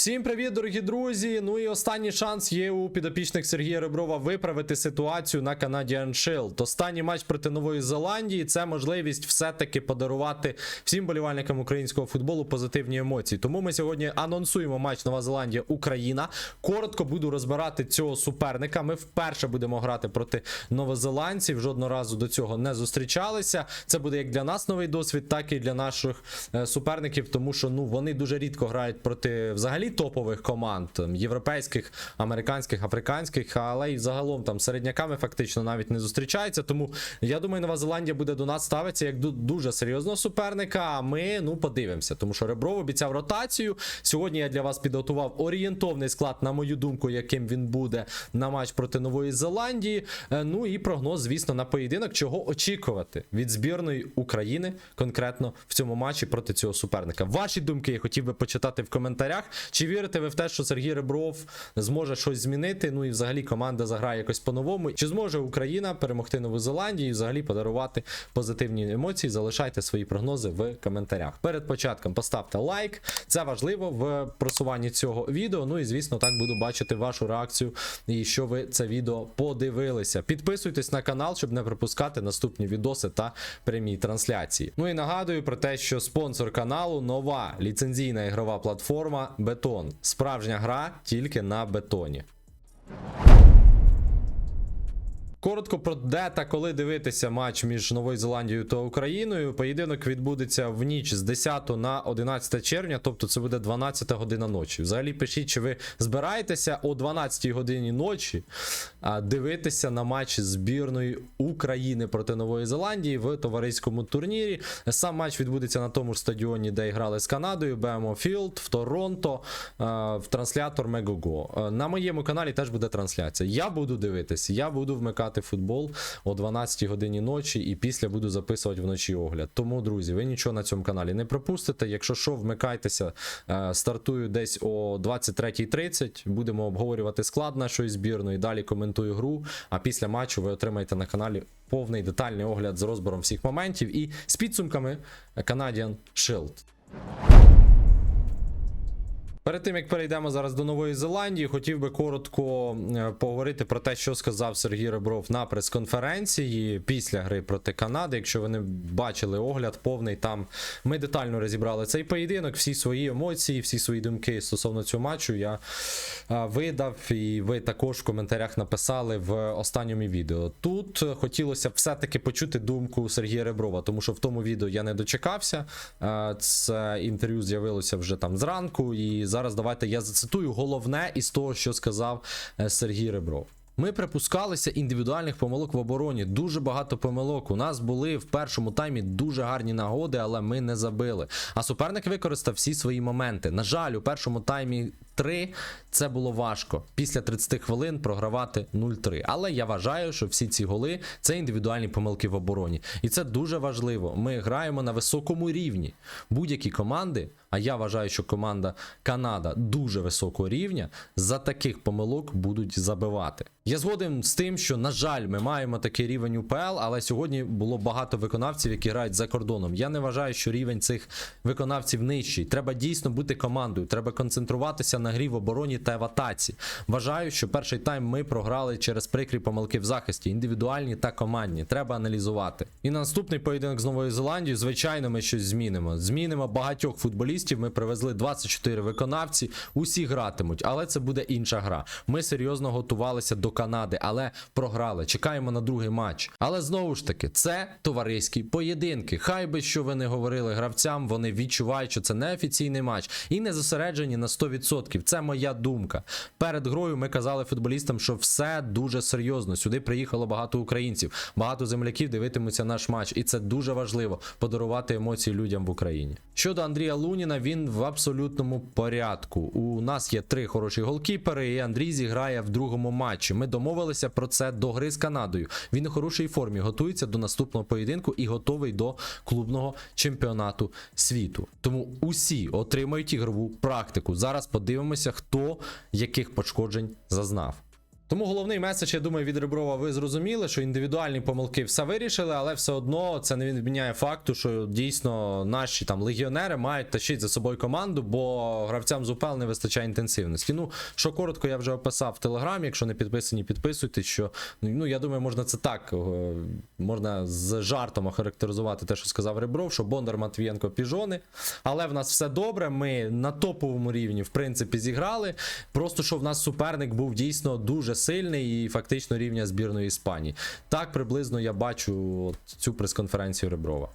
Всім привіт, дорогі друзі! Ну і останній шанс є у підопічних Сергія Реброва виправити ситуацію на Canadian Shield. Останній матч проти Нової Зеландії це можливість все-таки подарувати всім болівальникам українського футболу позитивні емоції. Тому ми сьогодні анонсуємо матч Нова Зеландія Україна. Коротко буду розбирати цього суперника. Ми вперше будемо грати проти новозеландців. Жодного разу до цього не зустрічалися. Це буде як для нас новий досвід, так і для наших е, суперників, тому що ну вони дуже рідко грають проти взагалі топових команд європейських, американських, африканських, але й загалом там середняками фактично навіть не зустрічаються. Тому я думаю, Нова Зеландія буде до нас ставитися як до дуже серйозного суперника. А ми ну подивимося, тому що Ребров обіцяв ротацію. Сьогодні я для вас підготував орієнтовний склад, на мою думку, яким він буде на матч проти Нової Зеландії. Е, Ну і прогноз, звісно, на поєдинок, чого очікувати від збірної України конкретно в цьому матчі проти цього суперника. Ваші думки я хотів би почитати в коментарях. Чи вірите ви в те, що Сергій Ребров зможе щось змінити? Ну і взагалі команда заграє якось по-новому? Чи зможе Україна перемогти Нову Зеландію і взагалі подарувати позитивні емоції? Залишайте свої прогнози в коментарях. Перед початком поставте лайк, це важливо в просуванні цього відео. Ну і звісно, так буду бачити вашу реакцію і що ви це відео подивилися. Підписуйтесь на канал, щоб не пропускати наступні відоси та прямі трансляції. Ну і нагадую про те, що спонсор каналу нова ліцензійна ігрова платформа Бетон. Справжня гра тільки на бетоні. Коротко про де та коли дивитися матч між Новою Зеландією та Україною. Поєдинок відбудеться в ніч з 10 на 11 червня, тобто це буде 12 година ночі. Взагалі пишіть, чи ви збираєтеся о 12 годині ночі дивитися на матч збірної України проти Нової Зеландії в товариському турнірі. Сам матч відбудеться на тому ж стадіоні, де грали з Канадою, BMO Field в Торонто, в транслятор. А, На моєму каналі теж буде трансляція. Я буду дивитися, я буду вмикати футбол о 12 годині ночі і після буду записувати вночі огляд. Тому, друзі, ви нічого на цьому каналі не пропустите. Якщо що, вмикайтеся, Е, стартую десь о 23.30. Будемо обговорювати склад нашої збірної. Далі коментую гру. А після матчу ви отримаєте на каналі повний детальний огляд з розбором всіх моментів і з підсумками Canadian Shield. Перед тим як перейдемо зараз до Нової Зеландії, хотів би коротко е, поговорити про те, що сказав Сергій Ребров на прес-конференції після гри проти Канади. Якщо ви не бачили огляд повний, там ми детально розібрали цей поєдинок, всі свої емоції, всі свої думки стосовно цього матчу я е, видав, і ви також в коментарях написали в останньому відео. Тут хотілося все-таки почути думку Сергія Реброва, тому що в тому відео я не дочекався. Е, Це інтерв'ю з'явилося вже там зранку, і зараз давайте я зацитую головне із того, що сказав е, Сергій Ребров. Ми припускалися індивідуальних помилок в обороні. Дуже багато помилок. У нас були в першому таймі дуже гарні нагоди, але ми не забили. А суперник використав всі свої моменти. На жаль, у першому таймі 3 це було важко. Після 30 хвилин програвати 0-3. Але я вважаю, що всі ці голи це індивідуальні помилки в обороні. І це дуже важливо. Ми граємо на високому рівні. Будь-які команди, а я вважаю, що команда Канада дуже високого рівня, за таких помилок будуть забивати. Я згоден з тим, що, на жаль, ми маємо такий рівень УПЛ, але сьогодні було багато виконавців, які грають за кордоном. Я не вважаю, що рівень цих виконавців нижчий. Треба дійсно бути командою. Треба концентруватися на грі в обороні та в атаці. Вважаю, що перший тайм ми програли через прикрі помилки в захисті, індивідуальні та командні. Треба аналізувати. І на наступний поєдинок з Новою Зеландією, звичайно, ми щось змінимо. Змінимо багатьох футболістів. Ми привезли 24 виконавці. Усі гратимуть, але це буде інша гра. Ми серйозно готувалися до Канади, але програли. Чекаємо на другий матч. Але знову ж таки, це товариські поєдинки. Хай би що ви не говорили гравцям, вони відчувають, що це не офіційний матч і не зосереджені на 100%. Це моя думка. Перед грою ми казали футболістам, що все дуже серйозно. Сюди приїхало багато українців, багато земляків дивитимуться наш матч, і це дуже важливо подарувати емоції людям в Україні. Щодо Андрія Луніна, він в абсолютному порядку. У нас є три хороші голкіпери, і Андрій зіграє в другому матчі. Ми домовилися про це до гри з Канадою. Він у хорошій формі готується до наступного поєдинку і готовий до клубного чемпіонату світу. Тому усі отримають ігрову практику. Зараз подивимося, хто яких пошкоджень зазнав. Тому головний меседж, я думаю, від Реброва ви зрозуміли, що індивідуальні помилки все вирішили, але все одно це не відміняє факту, що дійсно наші там легіонери мають тащити за собою команду, бо гравцям з не вистачає інтенсивності. Ну, що коротко, я вже описав в телеграмі. Якщо не підписані, підписуйтесь. Що ну я думаю, можна це так, е, можна з жартом охарактеризувати те, що сказав Ребров, що Бондар Матвієнко піжони. Але в нас все добре. Ми на топовому рівні, в принципі, зіграли. Просто що в нас суперник був дійсно дуже сильний і фактично рівня збірної Іспанії. Так приблизно я бачу цю прес-конференцію Реброва.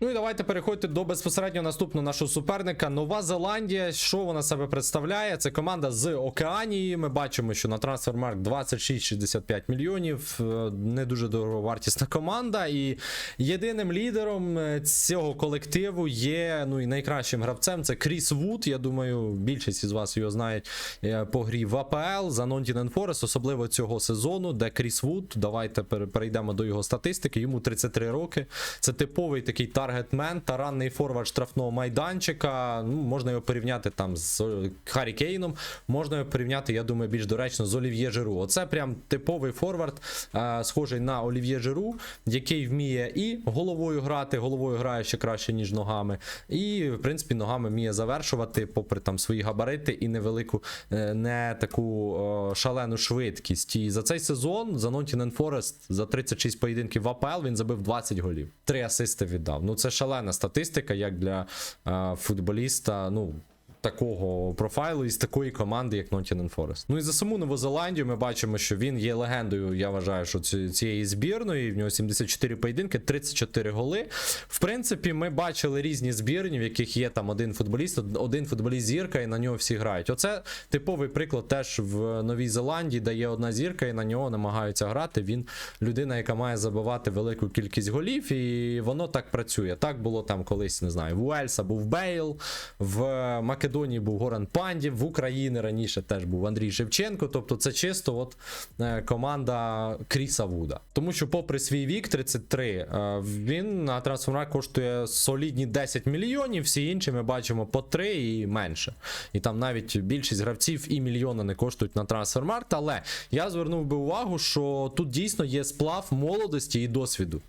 Ну і давайте переходьте до безпосередньо наступного нашого суперника. Нова Зеландія. Що вона себе представляє? Це команда з Океанії. Ми бачимо, що на трансфермарк 26-65 мільйонів. Е, Не дуже дороговартісна команда. І єдиним лідером е, цього колективу є ну і найкращим гравцем. Це Кріс Вуд. Я думаю, більшість із вас його знають е, по грі в АПЛ за Nottingham Forest, особливо цього сезону, де Кріс Вуд. Давайте перейдемо до його статистики. Йому 33 роки. Це типовий такий таргетмен, таранний форвард штрафного майданчика. Ну, можна його порівняти там з е, Харі Кейном. Можна його порівняти, я думаю, більш доречно з Олів'є Жиру. Оце прям типовий форвард, е, схожий на Олів'є Жиру, який вміє і головою грати, головою грає ще краще, ніж ногами. І, в принципі, ногами вміє завершувати, попри там свої габарити і невелику, е, не таку о, шалену швидкість. І за цей сезон за Nottingham Forest за 36 поєдинків в АПЛ він забив 20 голів. Три асисти віддав. Ну це шалена статистика, як для е, футболіста. Ну. Такого профайлу із такої команди, як Nottingham Forest. Ну і за саму Нову Зеландію ми бачимо, що він є легендою. Я вважаю, що цієї збірної. В нього 74 поєдинки, 34 голи. В принципі, ми бачили різні збірні, в яких є там один футболіст, один футболіст зірка, і на нього всі грають. Оце типовий приклад теж в Новій Зеландії, де є одна зірка, і на нього намагаються грати. Він людина, яка має забивати велику кількість голів, і воно так працює. Так було там колись, не знаю, в Уельса був Бейл, в Македонії був Горан Пандів, в Україні раніше теж був Андрій Шевченко. Тобто це чисто от е, команда Кріса Вуда. Тому що, попри свій вік, 33, е, він на трансформат коштує солідні 10 мільйонів. Всі інші ми бачимо по 3 і менше. І там навіть більшість гравців і мільйона не коштують на трансфермаркт. Але я звернув би увагу, що тут дійсно є сплав молодості і досвіду.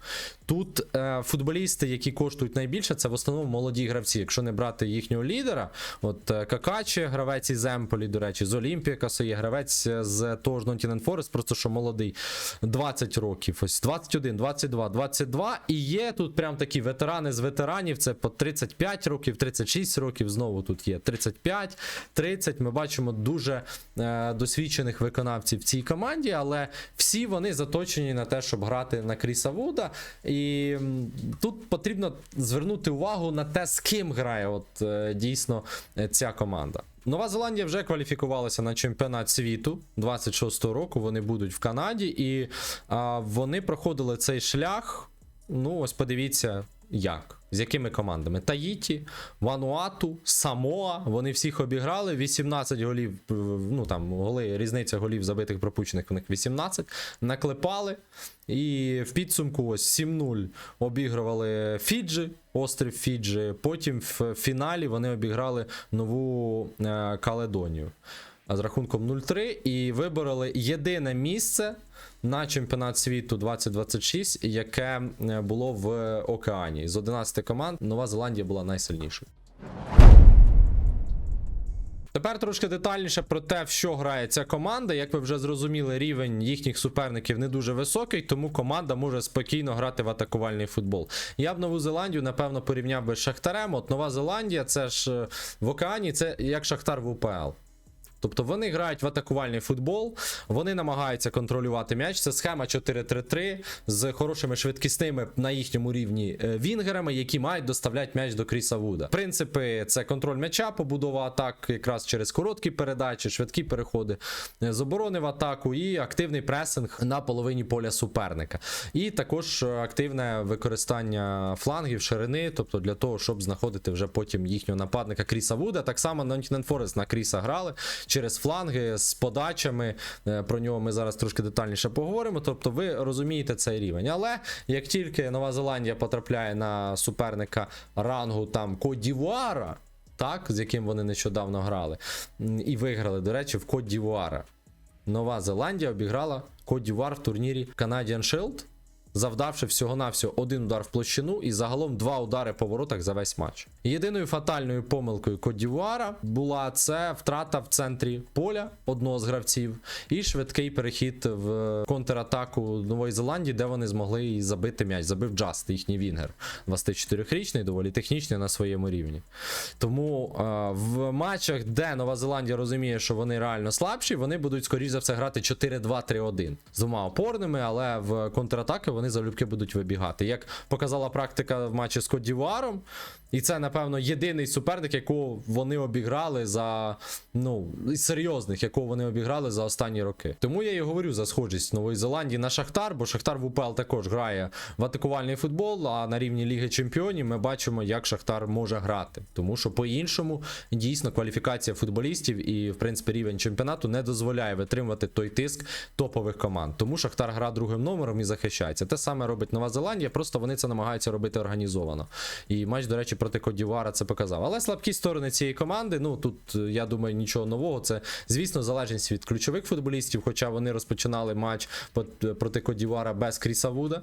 Тут е, футболісти, які коштують найбільше, це в основному молоді гравці. Якщо не брати їхнього лідера, от е, Какачі, гравець із Емполі, до речі, з Олімпіакаса є гравець е, з того ж Nottingham Forest, просто що молодий, 20 років, ось 21, 22, 22. І є тут прям такі ветерани з ветеранів. Це по 35 років, 36 років. Знову тут є 35, 30. Ми бачимо дуже е, досвідчених виконавців в цій команді, але всі вони заточені на те, щоб грати на Кріса Вуда. І тут потрібно звернути увагу на те, з ким грає от е, дійсно ця команда. Нова Зеландія вже кваліфікувалася на чемпіонат світу 26-го року. Вони будуть в Канаді, і а, вони проходили цей шлях. Ну, ось подивіться, як. З якими командами? Таїті, Вануату, Самоа. Вони всіх обіграли. 18 голів, е, ну там голи, різниця голів забитих пропущених в них 18. Наклепали. І в підсумку ось 7-0 обігрували Фіджі, острів Фіджі. Потім в фіналі вони обіграли нову е, Каледонію з рахунком 0-3 і вибороли єдине місце на чемпіонат світу 2026, яке е, було в океані. З 11 команд Нова Зеландія була найсильнішою. Тепер трошки детальніше про те, в що грає ця команда. Як ви вже зрозуміли, рівень їхніх суперників не дуже високий, тому команда може спокійно грати в атакувальний футбол. Я б Нову Зеландію, напевно, порівняв би з Шахтарем. От Нова Зеландія, це ж е, в океані, це як Шахтар в УПЛ. Тобто вони грають в атакувальний футбол, вони намагаються контролювати м'яч. Це схема 4-3-3 з хорошими швидкісними на їхньому рівні е, вінгерами, які мають доставляти м'яч до Кріса Вуда. Принципи це контроль м'яча, побудова атак якраз через короткі передачі, швидкі переходи е, з оборони в атаку і активний пресинг на половині поля суперника. І також е, активне використання флангів, ширини, тобто для того, щоб знаходити вже потім їхнього нападника Кріса Вуда. Так само Nottingham Forest на Кріса грали через фланги з подачами. Е, Про нього ми зараз трошки детальніше поговоримо. Тобто, ви розумієте цей рівень. Але як тільки Нова Зеландія потрапляє на суперника рангу там Кодівуара, так, з яким вони нещодавно грали, і виграли, до речі, в Кот Дівуара. Нова Зеландія обіграла Кот Дівуар в турнірі Canadian Shield, завдавши всього-навсього один удар в площину і загалом два удари по воротах за весь матч. Єдиною фатальною помилкою Кот Дівуара була це втрата в центрі поля одного з гравців і швидкий перехід в контратаку Нової Зеландії, де вони змогли і забити м'яч. Забив Джаст, їхній Вінгер. 24-річний, доволі технічний на своєму рівні. Тому е, в матчах, де Нова Зеландія розуміє, що вони реально слабші, вони будуть, скоріш за все, грати 4-2-3-1 з двома опорними, але в контратаки вони залюбки будуть вибігати. Як показала практика в матчі з Кодівуаром, і це, напевно, єдиний суперник, якого вони обіграли за ну, серйозних, якого вони обіграли за останні роки. Тому я і говорю за схожість Нової Зеландії на Шахтар, бо Шахтар в УПЛ також грає в атакувальний футбол, а на рівні Ліги Чемпіонів ми бачимо, як Шахтар може грати. Тому що по-іншому дійсно кваліфікація футболістів і, в принципі, рівень чемпіонату не дозволяє витримувати той тиск топових команд. Тому Шахтар гра другим номером і захищається. Те саме робить Нова Зеландія, просто вони це намагаються робити організовано. І матч, до речі, проти Кодівара це показав. Але слабкі сторони цієї команди, ну тут е, я думаю, нічого нового. Це, звісно, залежність від ключових футболістів, хоча вони розпочинали матч проти Кодівара без Кріса Вуда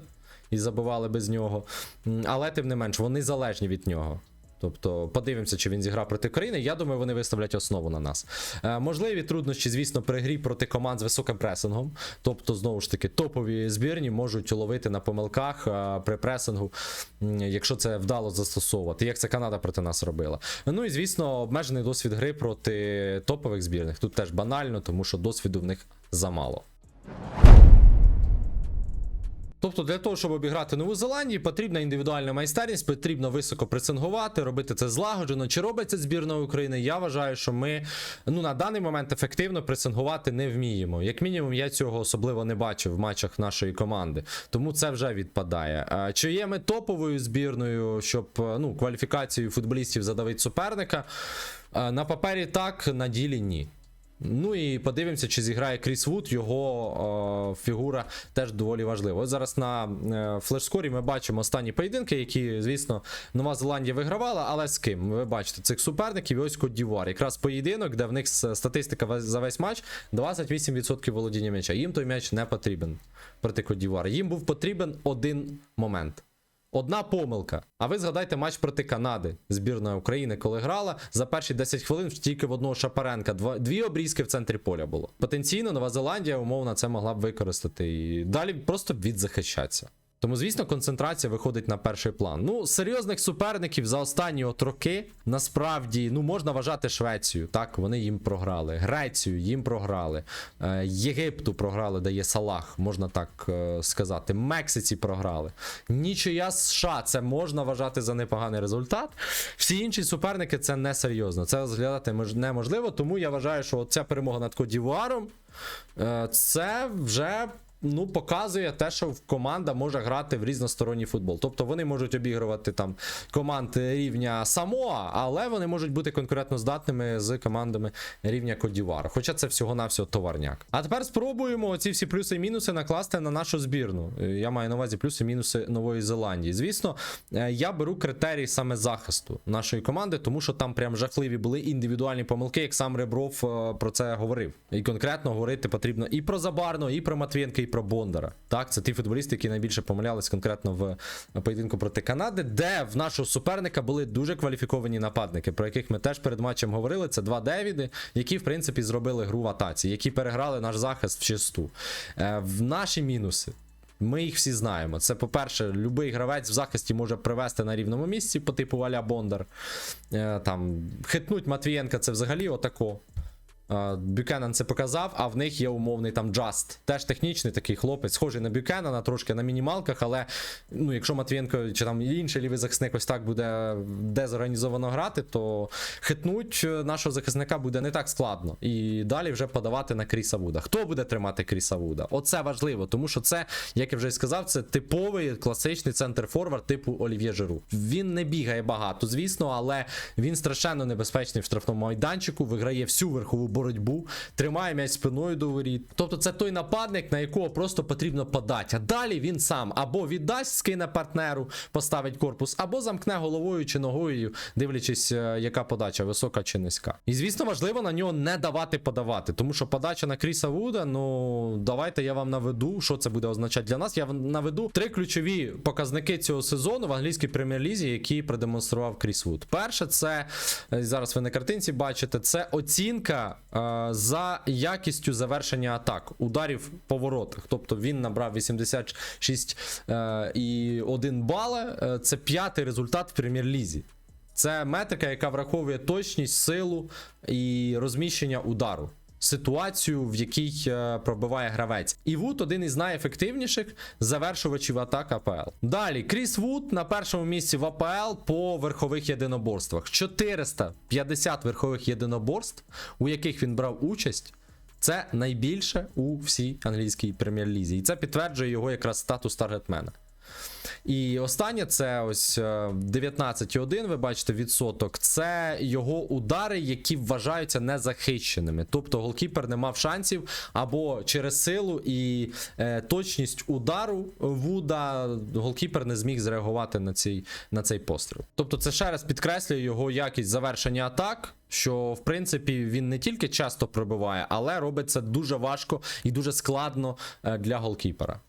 і забивали без нього. Але тим не менш, вони залежні від нього. Тобто подивимося, чи він зіграв проти України. Я думаю, вони виставлять основу на нас. Е, можливі труднощі, звісно, при грі проти команд з високим пресингом. Тобто, знову ж таки, топові збірні можуть ловити на помилках е, при пресингу, якщо це вдало застосовувати, як це Канада проти нас робила. Ну і звісно, обмежений досвід гри проти топових збірних. Тут теж банально, тому що досвіду в них замало. Тобто для того, щоб обіграти Нову Зеландію, потрібна індивідуальна майстерність, потрібно високо пресингувати, робити це злагоджено. Чи робить це збірна України? Я вважаю, що ми ну на даний момент ефективно пресингувати не вміємо. Як мінімум, я цього особливо не бачив в матчах нашої команди. Тому це вже відпадає. Чи є ми топовою збірною, щоб ну кваліфікацію футболістів задавити суперника? На папері так, на ділі ні. Ну і подивимося, чи зіграє Кріс Вуд. Його е, фігура теж доволі важлива. Ось зараз на е, флешскорі ми бачимо останні поєдинки, які, звісно, Нова Зеландія вигравала, але з ким? Ви бачите цих суперників і ось Кот Дівуар. Якраз поєдинок, де в них статистика за весь матч 28% володіння м'яча. Їм той м'яч не потрібен проти Кодівара. Їм був потрібен один момент. Одна помилка. А ви згадайте матч проти Канади, збірна України, коли грала за перші 10 хвилин тільки в одного Шапаренка. Два, дві обрізки в центрі поля було. Потенційно Нова Зеландія умовно це могла б використати і далі просто відзахищатися. Тому, звісно, концентрація виходить на перший план. Ну, серйозних суперників за останні от роки насправді ну можна вважати Швецію. Так, вони їм програли. Грецію їм програли. Е, Єгипту програли, де є Салах, можна так е, сказати. Мексиці програли. Нічия США це можна вважати за непоганий результат. Всі інші суперники це несерйозно. Це розглядати неможливо. Тому я вважаю, що ця перемога над Кодівуаром е, це вже. Ну, показує те, що команда може грати в різносторонній футбол. Тобто вони можуть обігрувати там команд рівня Самоа, але вони можуть бути конкурентно здатними з командами рівня Кодівара. Хоча це всього-навсього товарняк. А тепер спробуємо ці всі плюси і мінуси накласти на нашу збірну. Е, Я маю на увазі плюси і мінуси Нової Зеландії. Звісно, е, я беру критерій саме захисту нашої команди, тому що там прям жахливі були індивідуальні помилки, як сам Ребров е, про це говорив. І конкретно говорити потрібно і про Забарно, і про Матвієнка, і про Бондара. Так, це ті футболісти, які найбільше помилялись конкретно в поєдинку проти Канади, де в нашого суперника були дуже кваліфіковані нападники, про яких ми теж перед матчем говорили. Це два Девіди, які в принципі зробили гру в атаці, які переграли наш захист в чисту. Е, В наші мінуси. Ми їх всі знаємо. Це, по-перше, будь-який гравець в захисті може привести на рівному місці по типу Валя Бондар. Е, Там хитнуть Матвієнка, це взагалі отако. Бюкенен це показав, а в них є умовний там Джаст. Теж технічний такий хлопець, схожий на Бюкенена, трошки на мінімалках, але ну, якщо Матвієнко чи там інший лівий захисник ось так буде дезорганізовано грати, то хитнуть нашого захисника буде не так складно. І далі вже подавати на Кріса Вуда. Хто буде тримати Кріса Вуда? Оце важливо, тому що це, як я вже й сказав, це типовий класичний центр форвард типу Олів'є Жиру. Він не бігає багато, звісно, але він страшенно небезпечний в штрафному майданчику, виграє всю верхову боротьбу, тримає м'яч спиною до воріт. Тобто це той нападник, на якого просто потрібно подати. А далі він сам або віддасть, скине партнеру, поставить корпус, або замкне головою чи ногою, дивлячись, е, яка подача, висока чи низька. І звісно, важливо на нього не давати подавати, тому що подача на Кріса Вуда, ну давайте я вам наведу, що це буде означати для нас. Я наведу три ключові показники цього сезону в англійській прем'єр-лізі, які продемонстрував Кріс Вуд. Перше, це е, зараз ви на картинці бачите, це оцінка за якістю завершення атак, ударів по воротах. Тобто він набрав 86 е, і 1 бала. Е, Це п'ятий результат в прем'єр-лізі. Це метрика, яка враховує точність, силу і розміщення удару. Ситуацію, в якій е, пробиває гравець. І Вуд один із найефективніших завершувачів атак АПЛ. Далі Кріс Вуд на першому місці в АПЛ по верхових єдиноборствах. 450 верхових єдиноборств, у яких він брав участь. Це найбільше у всій англійській прем'єр-лізі. І це підтверджує його якраз статус таргетмена. І останнє це ось е, 19,1, ви бачите, відсоток. Це його удари, які вважаються незахищеними. Тобто голкіпер не мав шансів або через силу і е, точність удару Вуда голкіпер не зміг зреагувати на цей, на цей постріл. Тобто, це ще раз підкреслює його якість завершення атак. Що в принципі він не тільки часто пробиває, але робить це дуже важко і дуже складно е, для голкіпера.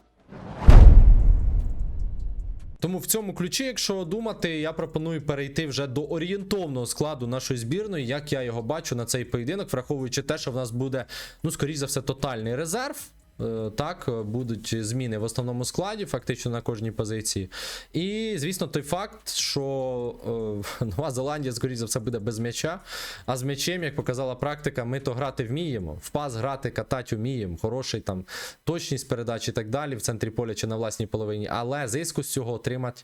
Тому в цьому ключі, якщо думати, я пропоную перейти вже до орієнтовного складу нашої збірної, як я його бачу на цей поєдинок, враховуючи те, що в нас буде, ну, скоріш за все, тотальний резерв. Е, Так, будуть зміни в основному складі, фактично на кожній позиції. І, звісно, той факт, що е, Нова Зеландія, скоріш за все, буде без м'яча. А з м'ячем, як показала практика, ми то грати вміємо. В пас грати, катати вміємо. Хороший там точність передач і так далі в центрі поля чи на власній половині. Але зиску з цього отримати.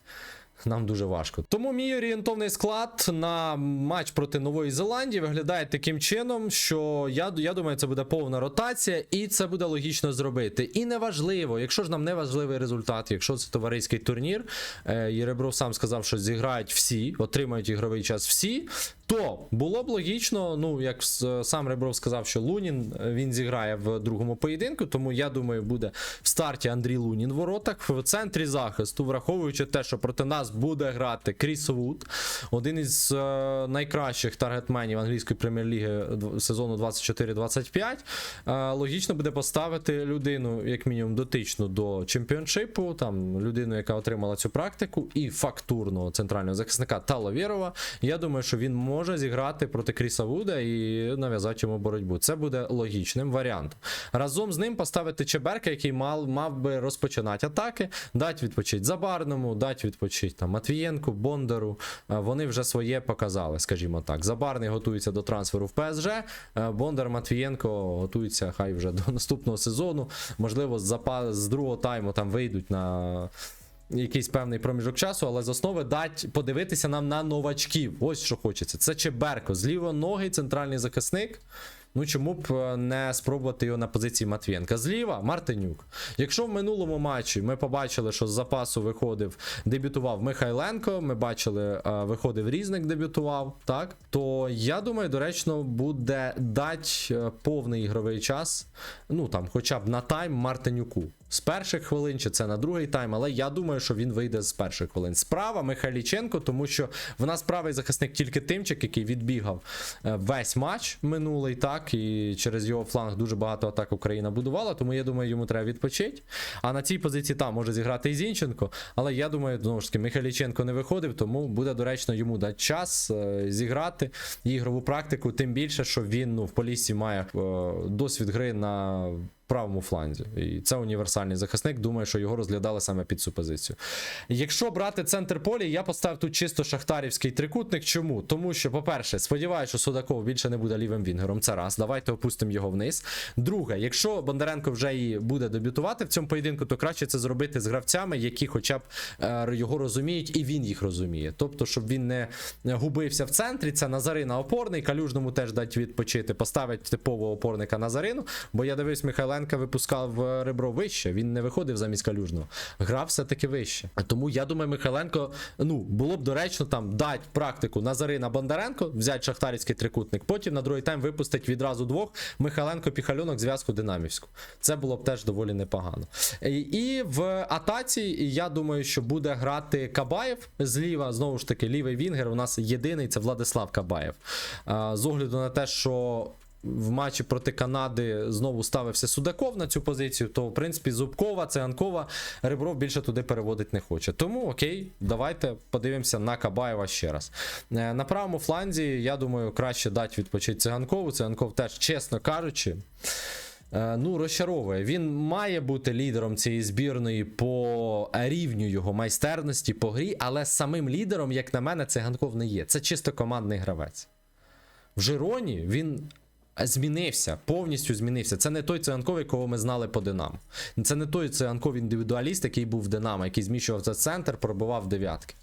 Нам дуже важко. Тому мій орієнтовний склад на матч проти Нової Зеландії виглядає таким чином, що я, я думаю, це буде повна ротація, і це буде логічно зробити. І неважливо, якщо ж нам не важливий результат, якщо це товариський турнір, е, Єребров сам сказав, що зіграють всі, отримають ігровий час всі. То було б логічно, ну як сам Ребров сказав, що Лунін е, він зіграє в другому поєдинку, тому я думаю, буде в старті Андрій Лунін в воротах. В центрі захисту, враховуючи те, що проти нас буде грати Кріс Вуд, один із е, найкращих таргетменів англійської прем'єр-ліги сезону 24-25. Е, логічно буде поставити людину, як мінімум, дотичну до чемпіоншипу, там людину, яка отримала цю практику, і фактурного центрального захисника Таловєрова. Я думаю, що він може зіграти проти Кріса Вуда і нав'язати йому боротьбу. Це буде логічним варіантом. Разом з ним поставити Чеберка, який мав, мав би розпочинати атаки, дати відпочити Забарному, дати відпочити там Матвієнку, Бондару. Е, Вони вже своє показали, скажімо так. Забарний готується до трансферу в ПСЖ. е, Бондар Матвієнко готується хай вже до наступного сезону. Можливо, з, запа... з другого тайму там вийдуть на якийсь певний проміжок часу, але з основи дать подивитися нам на новачків. Ось що хочеться. Це Чеберко, зліва ноги, центральний захисник. Ну чому б е, не спробувати його на позиції Матвієнка? Зліва Мартинюк. Якщо в минулому матчі ми побачили, що з запасу виходив, дебютував Михайленко, ми бачили, е, виходив Різник, дебютував, так то я думаю, доречно буде дати е, повний ігровий час, ну там, хоча б на тайм Мартинюку. З перших хвилин, чи це на другий тайм, але я думаю, що він вийде з перших хвилин. Справа Михайліченко, тому що в нас правий захисник тільки Тимчик, який відбігав е, весь матч минулий, так, і через його фланг дуже багато атак Україна будувала, тому я думаю, йому треба відпочити. А на цій позиції там може зіграти і Зінченко, але я думаю, знову ж таки, Михайліченко не виходив, тому буде доречно йому дати час е, зіграти ігрову практику, тим більше, що він ну, в полісі має е, досвід гри на правому фланзі. І це універсальний захисник. Думаю, що його розглядали саме під цю позицію. Якщо брати центр поля, я поставив тут чисто шахтарівський трикутник. Чому? Тому що, по-перше, сподіваюся, що Судаков більше не буде лівим вінгером. Це раз. Давайте опустимо його вниз. Друге, якщо Бондаренко вже і буде дебютувати в цьому поєдинку, то краще це зробити з гравцями, які хоча б е, його розуміють, і він їх розуміє. Тобто, щоб він не губився в центрі. Це Назарина опорний, калюжному теж дать відпочити, поставить типового опорника Назарину. Бо я дивився Михайленко Михайленка випускав е, ребро вище. Він не виходив замість калюжного. Грав все-таки вище. Тому я думаю, Михайленко, ну, було б доречно там дати практику Назарина Бондаренко, взяти шахтарський трикутник, потім на другий тайм випустить відразу двох Михайленко Піхальонок зв'язку Динамівську. Це було б теж доволі непогано. І, і в атаці я думаю, що буде грати Кабаєв зліва. Знову ж таки, лівий Вінгер. У нас єдиний це Владислав Кабаєв. А, з огляду на те, що. В матчі проти Канади знову ставився Судаков на цю позицію, то в принципі Зубкова, Циганкова Ребров більше туди переводити не хоче. Тому окей, давайте подивимося на Кабаєва ще раз. Е, На правому фланзі, я думаю, краще дати відпочити Циганкову. Циганков теж, чесно кажучи, Е, Ну, розчаровує. Він має бути лідером цієї збірної по рівню його майстерності по грі, але самим лідером, як на мене, циганков не є. Це чисто командний гравець. В Жироні він змінився, повністю змінився. Це не той циганков, якого ми знали по Динамо. Це не той циганков індивідуаліст, який був в Динамо, який зміщував за центр, пробивав дев'ятки.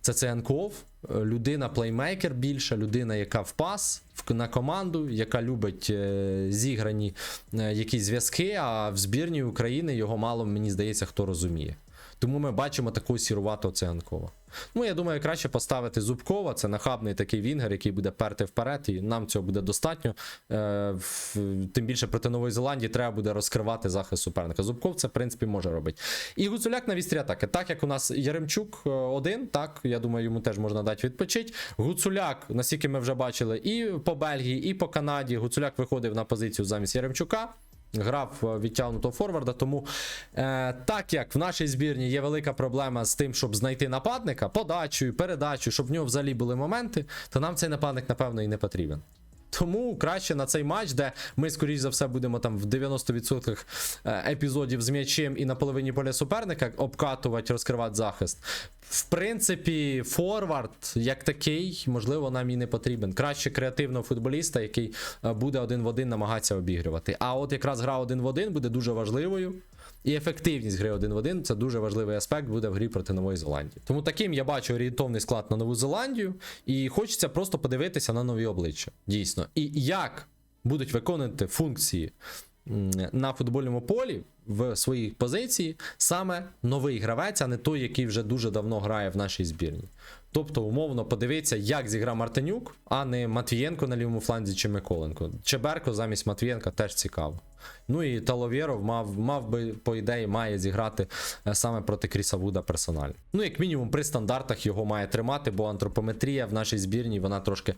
Це Циганков, е, людина плеймейкер більша, людина, яка в пас на команду, яка любить е, зіграні е, якісь зв'язки, а в збірні України його мало, мені здається, хто розуміє. Тому ми бачимо такого сіруватого Циганкова. Ну, я думаю, краще поставити Зубкова. Це нахабний такий вінгер, який буде перти вперед, і нам цього буде достатньо. Е, в- тим більше проти Нової Зеландії треба буде розкривати захист суперника. Зубков це, в принципі, може робити. І Гуцуляк на вістрі атаки. Так як у нас Яремчук е, один, так, я думаю, йому теж можна дати відпочити. Гуцуляк, наскільки ми вже бачили, і по Бельгії, і по Канаді. Гуцуляк виходив на позицію замість Яремчука. Грав е, відтягнутого форварда, тому е, так як в нашій збірні є велика проблема з тим, щоб знайти нападника, подачею, передачею, щоб в нього взагалі були моменти, то нам цей нападник, напевно, і не потрібен. Тому краще на цей матч, де ми, скоріш за все, будемо там в 90% е, епізодів з м'ячем і на половині поля суперника обкатувати, розкривати захист. В принципі, форвард як такий, можливо, нам і не потрібен. Краще креативного футболіста, який е, буде один в один намагатися обігрувати. А от якраз гра один в один буде дуже важливою. І ефективність гри один в один це дуже важливий аспект буде в грі проти Нової Зеландії. Тому таким я бачу орієнтовний склад на Нову Зеландію, і хочеться просто подивитися на нові обличчя. Дійсно. І як будуть виконувати функції на футбольному полі в своїй позиції саме новий гравець, а не той, який вже дуже давно грає в нашій збірні. Тобто, умовно, подивитися, як зіграв Мартинюк, а не Матвієнко на лівому фланзі чи Миколенко. Чеберко замість Матвієнка теж цікаво. Ну і Таловєров мав, мав би, по ідеї, має зіграти е, саме проти Кріса Вуда персонально. Ну, як мінімум, при стандартах його має тримати, бо антропометрія в нашій збірні вона трошки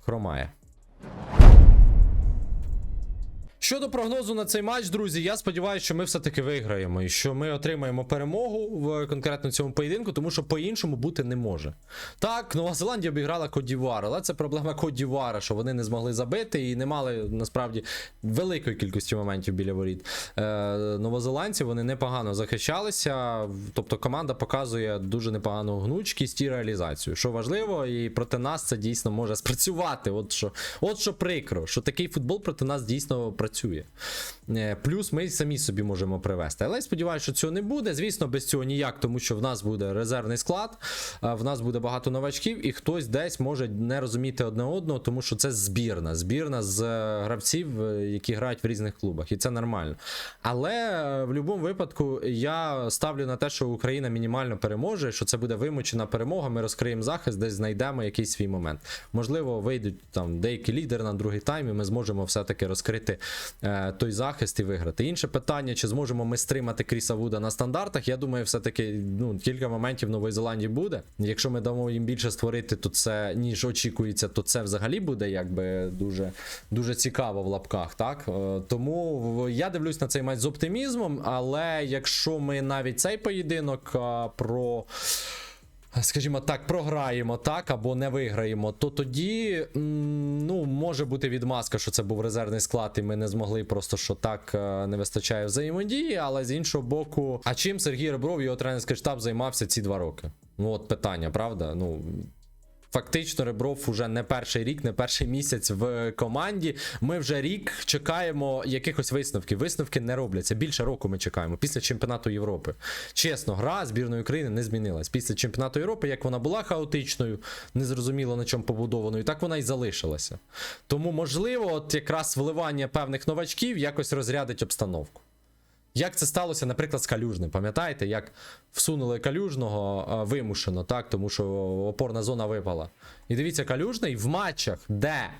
хромає. Щодо прогнозу на цей матч, друзі, я сподіваюся, що ми все-таки виграємо і що ми отримаємо перемогу в конкретно цьому поєдинку, тому що по-іншому бути не може. Так, Нова Зеландія обіграла Кодівар, але це проблема Кодівара, що вони не змогли забити і не мали насправді великої кількості моментів біля воріт. Е, новозеландці вони непогано захищалися, тобто команда показує дуже непогану гнучкість і реалізацію. Що важливо, і проти нас це дійсно може спрацювати. От що, от що прикро, що такий футбол проти нас дійсно працює. Е, Плюс ми самі собі можемо привести. Але я сподіваюся, що цього не буде. Звісно, без цього ніяк, тому що в нас буде резервний склад, в нас буде багато новачків, і хтось десь може не розуміти одне одного, тому що це збірна. Збірна з е, гравців, е, які грають в різних клубах, і це нормально. Але е, в будь-якому випадку я ставлю на те, що Україна мінімально переможе, що це буде вимучена перемога. Ми розкриємо захист, десь знайдемо якийсь свій момент. Можливо, вийдуть там деякі лідери на другий тайм, і ми зможемо все-таки розкрити е, той захист і виграти. Інше питання, чи зможемо ми стримати Кріса Вуда на стандартах. Я думаю, все-таки ну, кілька моментів в Нової Зеландії буде. Якщо ми дамо їм більше створити, то це ніж очікується, то це взагалі буде якби дуже, дуже цікаво в лапках. Так Е, тому я дивлюсь на цей матч з оптимізмом. Але якщо ми навіть цей поєдинок про скажімо так, програємо так або не виграємо, то тоді ну, може бути відмазка, що це був резервний склад, і ми не змогли просто що так е, не вистачає взаємодії. Але з іншого боку, а чим Сергій Ребров його тренерський штаб займався ці два роки? Ну, от питання, правда? Ну. Фактично, Ребров уже не перший рік, не перший місяць в команді. Ми вже рік чекаємо якихось висновків. Висновки не робляться. Більше року ми чекаємо після чемпіонату Європи. Чесно, гра збірної України не змінилась. Після чемпіонату Європи, як вона була хаотичною, незрозуміло на чому побудованою, так вона і залишилася. Тому, можливо, от якраз вливання певних новачків якось розрядить обстановку. Як це сталося, наприклад, з Калюжним? Пам'ятаєте, як всунули Калюжного а, вимушено, так, тому що опорна зона випала. І дивіться, Калюжний в матчах, де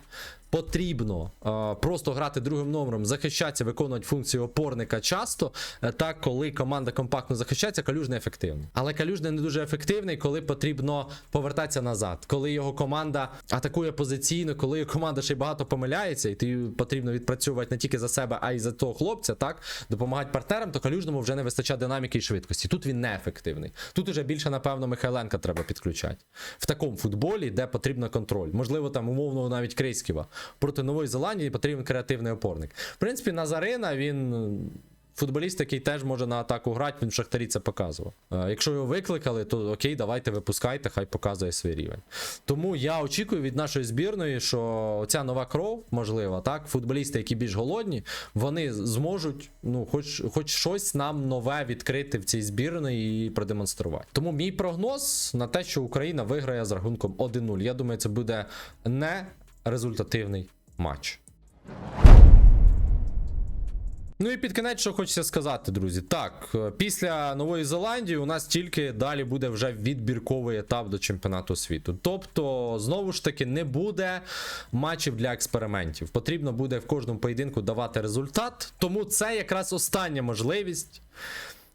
потрібно а, просто грати другим номером, захищатися, виконувати функцію опорника часто, е, так, коли команда компактно захищається, Калюжний ефективний. Але Калюжний не дуже ефективний, коли потрібно повертатися назад, коли його команда атакує позиційно, коли його команда ще й багато помиляється, і ти потрібно відпрацьовувати не тільки за себе, а й за того хлопця, так, допомагати партнерам, то Калюжному вже не вистачає динаміки і швидкості. Тут він неефективний. Тут уже більше, напевно, Михайленка треба підключати. В такому футболі, де потрібно контроль. Можливо, там умовно навіть Крейськіва. Проти Нової Зеландії потрібен креативний опорник. В принципі, Назарина він. Футболіст, який теж може на атаку грати, він в Шахтарі це показував. Е, Якщо його викликали, то окей, давайте випускайте, хай показує свій рівень. Тому я очікую від нашої збірної, що ця нова кров, можливо, так, футболісти, які більш голодні, вони зможуть, ну, хоч, хоч щось нам нове відкрити в цій збірної і продемонструвати. Тому мій прогноз на те, що Україна виграє з рахунком 1-0. Я думаю, це буде не результативний матч. Ну і під кінець, що хочеться сказати, друзі. Так, е, після Нової Зеландії у нас тільки далі буде вже відбірковий етап до чемпіонату світу. Тобто, знову ж таки, не буде матчів для експериментів. Потрібно буде в кожному поєдинку давати результат. Тому це якраз остання можливість.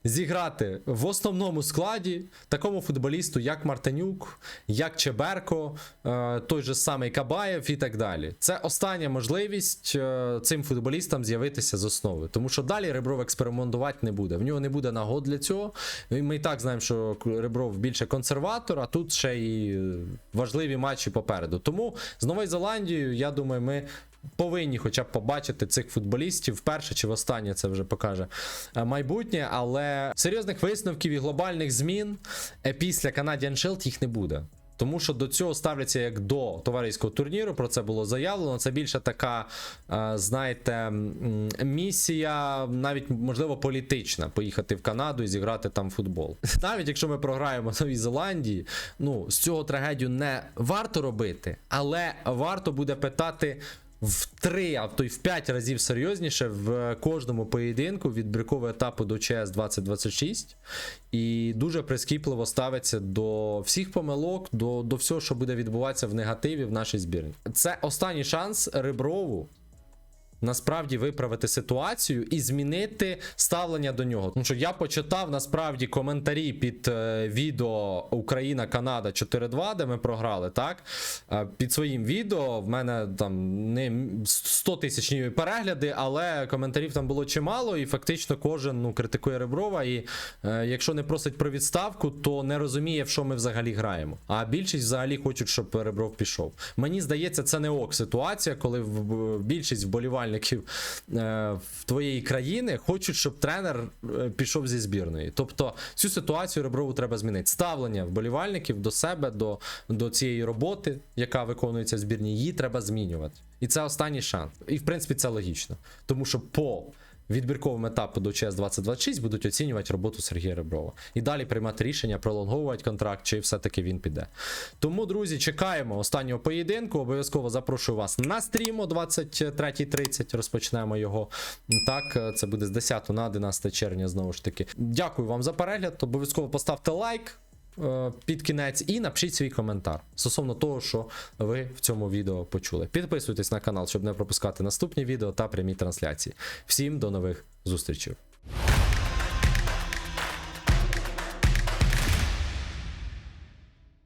Зіграти в основному складі такому футболісту, як Мартинюк, як Чеберко, е, той же самий Кабаєв і так далі. Це остання можливість е, цим футболістам з'явитися з основи. Тому що далі Ребров експериментувати не буде. В нього не буде нагод для цього. Ми і так знаємо, що Ребров більше консерватор, а тут ще е, важливі матчі попереду. Тому з Новою Зеландією, я думаю, ми повинні хоча б побачити цих футболістів вперше чи востаннє це вже покаже е, майбутнє, але серйозних висновків і глобальних змін е, після Canadian Shield їх не буде. Тому що до цього ставляться як до товариського турніру, про це було заявлено. Це більше така, е, знаєте, місія, навіть можливо політична, поїхати в Канаду і зіграти там футбол. Навіть якщо ми програємо Новій Зеландії, ну з цього трагедію не варто робити, але варто буде питати в три, а то й в п'ять разів серйозніше в кожному поєдинку від брикового етапу до ЧС 2026 і дуже прискіпливо ставиться до всіх помилок, до, до всього, що буде відбуватися в негативі в нашій збірні. Це останній шанс Реброву насправді виправити ситуацію і змінити ставлення до нього. Тому що я почитав насправді коментарі під е, відео Україна Канада 4-2, де ми програли. Так Е, під своїм відео в мене там не 100 тисячні перегляди, але коментарів там було чимало, і фактично кожен ну критикує Реброва. І е, якщо не просить про відставку, то не розуміє, в що ми взагалі граємо. А більшість взагалі хочуть, щоб Ребров пішов. Мені здається, це не ок ситуація, коли більшість вболівальників е, в твоєї країни хочуть, щоб тренер е, пішов зі збірної. Тобто цю ситуацію Реброву треба змінити. Ставлення вболівальників до себе, до, до цієї роботи, яка виконується в збірні, її треба змінювати. І це останній шанс. І в принципі це логічно. Тому що по відбірковому етапу до ЧС 2026 будуть оцінювати роботу Сергія Реброва. І далі приймати рішення, пролонговувати контракт, чи все-таки він піде. Тому, друзі, чекаємо останнього поєдинку. Обов'язково запрошую вас на стрім о 23.30. Розпочнемо його. Так, це буде з 10 на 11 червня. Знову ж таки. Дякую вам за перегляд. Обов'язково поставте лайк. Е, Під кінець і напишіть свій коментар стосовно того, що ви в цьому відео почули. Підписуйтесь на канал, щоб не пропускати наступні відео та прямі трансляції. Всім до нових зустрічей.